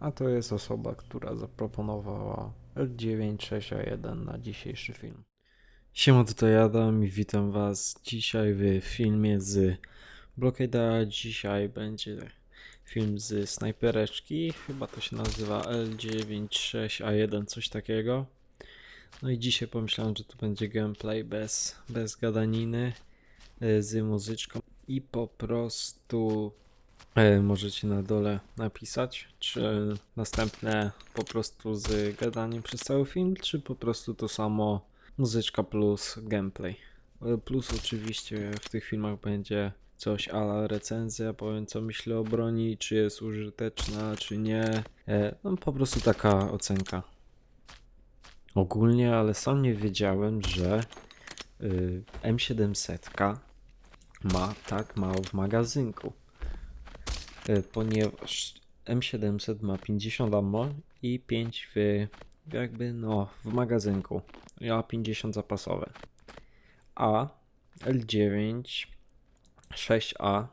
a to jest osoba, która zaproponowała L96A1 na dzisiejszy film. Siema, tutaj Adam i witam was dzisiaj w filmie z Blockade'a. Dzisiaj będzie film z snajpereczki, chyba to się nazywa L96A1, coś takiego. No i dzisiaj pomyślałem, że to będzie gameplay bez, bez gadaniny, e, z muzyczką i po prostu możecie na dole napisać, czy następne po prostu z gadaniem przez cały film, czy po prostu to samo muzyczka plus gameplay. E, Plus oczywiście w tych filmach będzie coś ala recenzja, powiem co myślę o broni, czy jest użyteczna, czy nie. E, No po prostu taka ocenka. Ogólnie, ale sam nie wiedziałem, że y, M700 ma tak mało w magazynku. Y, ponieważ M700 ma 50 ammo i 5 w jakby no w magazynku. Ja 50 zapasowe. A L9 6A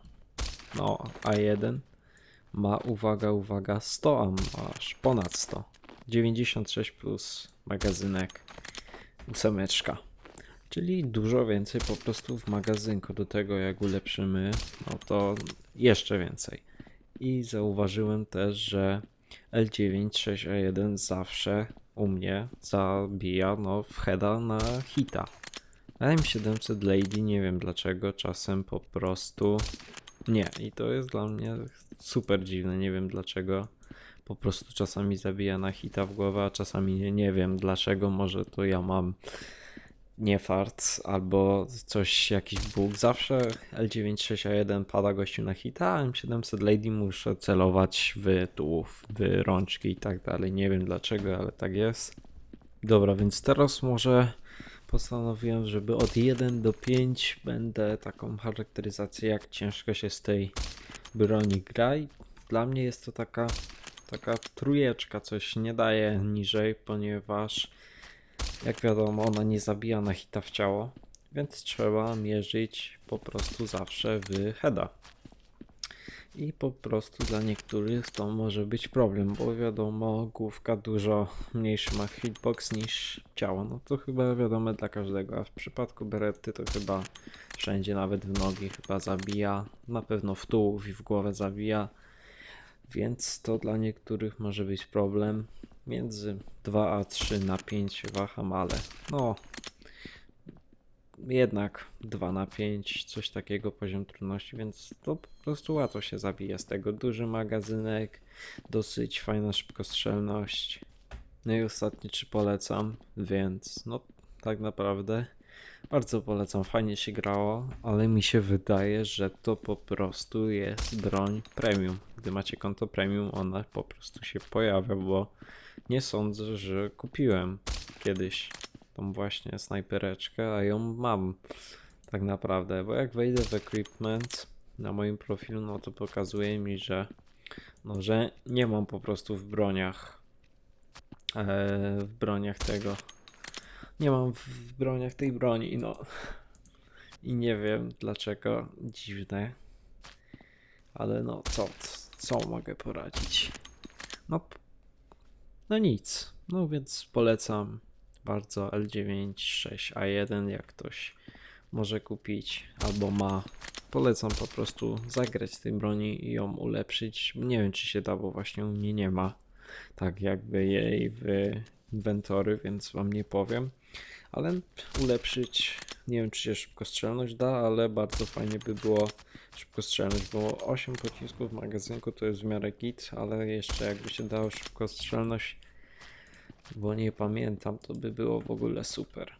no A1 ma uwaga uwaga 100 ammo, aż ponad 100. 96 plus magazynek ósemeczka. Czyli dużo więcej po prostu w magazynku. Do tego jak ulepszymy, no to jeszcze więcej. I zauważyłem też, że L96A1 zawsze u mnie zabija no, w heada na hita. A M700 Lady nie wiem dlaczego, czasem po prostu nie. I to jest dla mnie super dziwne, nie wiem dlaczego. Po prostu czasami zabija na hita w głowę, a czasami nie, nie wiem dlaczego. Może to ja mam nie fart albo coś, jakiś bóg. Zawsze L961 pada gościu na hita, a M700 Lady muszę celować w tułów, w rączki i tak dalej. Nie wiem dlaczego, ale tak jest. Dobra, więc teraz może postanowiłem, żeby od 1 do 5 będę taką charakteryzację, jak ciężko się z tej broni gra. I dla mnie jest to taka, taka trójeczka, coś nie daje niżej, ponieważ jak wiadomo, ona nie zabija na hita w ciało, więc trzeba mierzyć po prostu zawsze w heada. I po prostu dla niektórych to może być problem, bo wiadomo, główka dużo mniejszy ma hitbox niż ciało. No to chyba wiadome dla każdego, a w przypadku Beretty to chyba wszędzie, nawet w nogi chyba zabija, na pewno w tułów i w głowę zabija. Więc to dla niektórych może być problem. Między 2 a 3 na 5 waham, ale no jednak 2 na 5, coś takiego poziom trudności, więc to po prostu łatwo się zabija z tego. Duży magazynek, dosyć fajna szybkostrzelność. No i ostatnie czy polecam, więc no tak naprawdę bardzo polecam, fajnie się grało, ale mi się wydaje, że to po prostu jest broń premium. Gdy macie konto premium, ona po prostu się pojawia, bo nie sądzę, że kupiłem kiedyś tą właśnie snajpereczkę, a ją mam tak naprawdę, bo jak wejdę w equipment na moim profilu, no to pokazuje mi, że no, że nie mam po prostu w broniach e, w broniach tego nie mam w- broniach tej broni, no. I nie wiem dlaczego, dziwne. Ale no co, co mogę poradzić? No no nic, no więc polecam bardzo L96A1, jak ktoś może kupić albo ma. Polecam po prostu zagrać tej broni i ją ulepszyć. Nie wiem, czy się da, bo właśnie u mnie nie ma tak jakby jej w inwentory, więc wam nie powiem. Ale ulepszyć, nie wiem, czy się szybkostrzelność da, ale bardzo fajnie by było szybkostrzelność, bo 8 pocisków w magazynku to jest w miarę git, ale jeszcze jakby się dało szybkostrzelność bo nie pamiętam, to by było w ogóle super.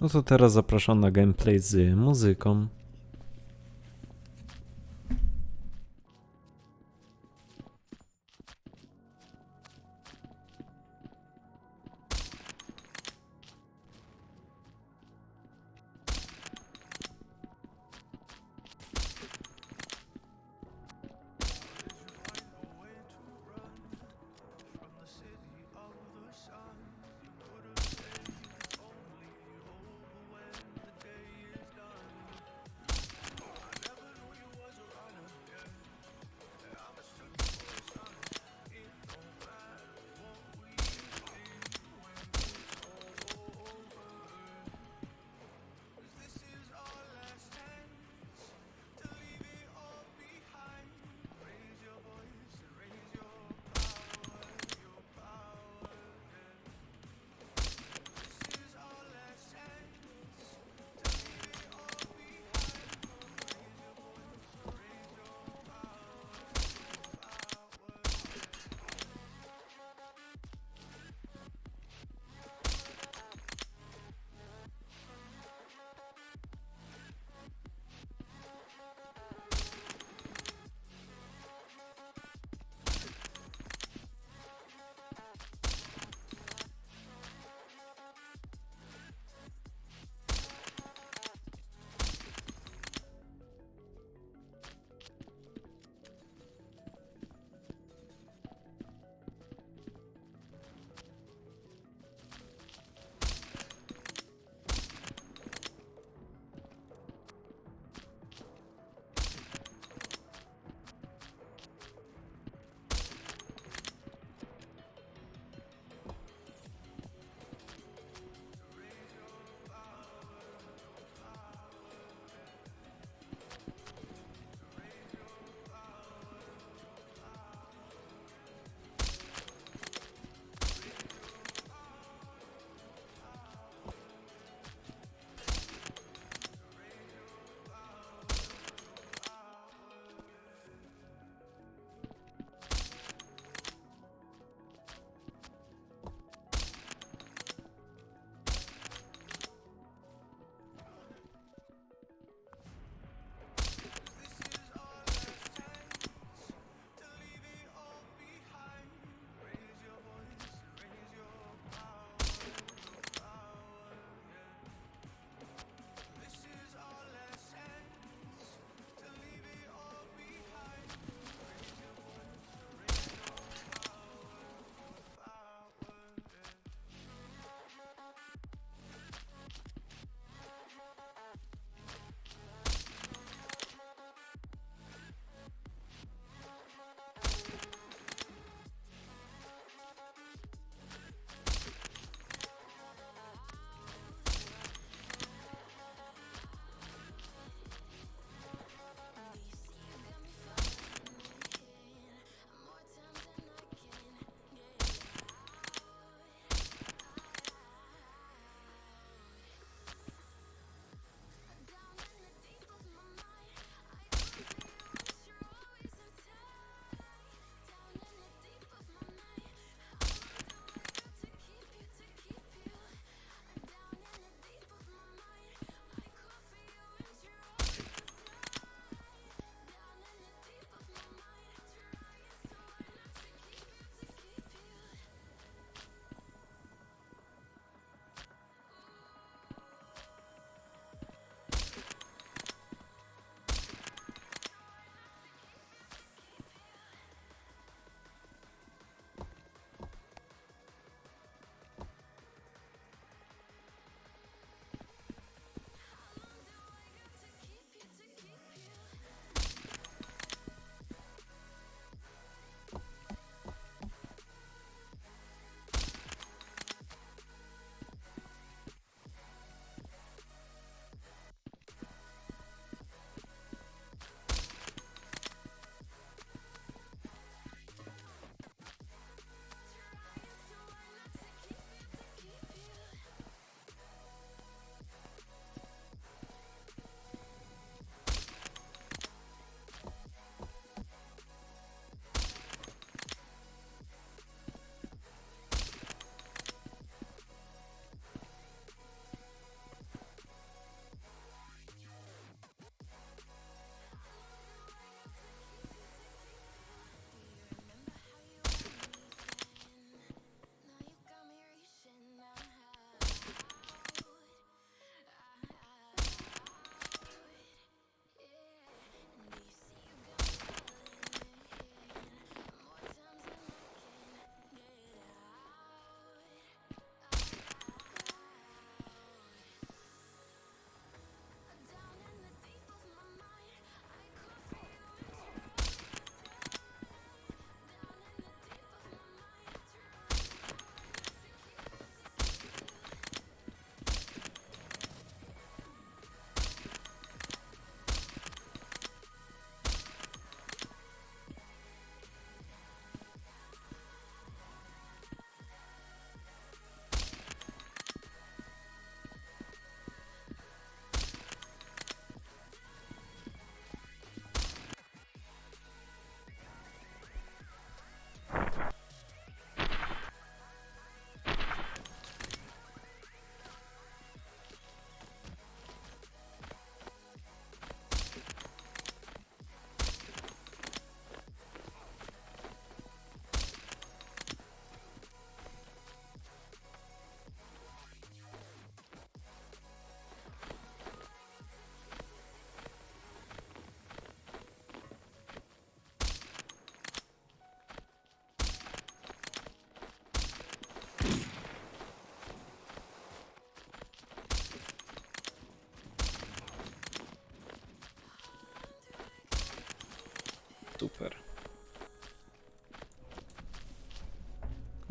No to teraz zapraszam na gameplay z muzyką.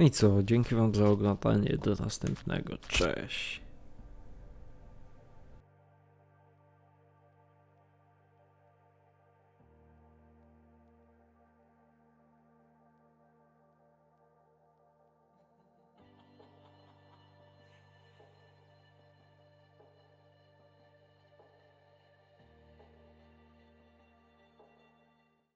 No i co, dzięki wam za oglądanie, do następnego, cześć.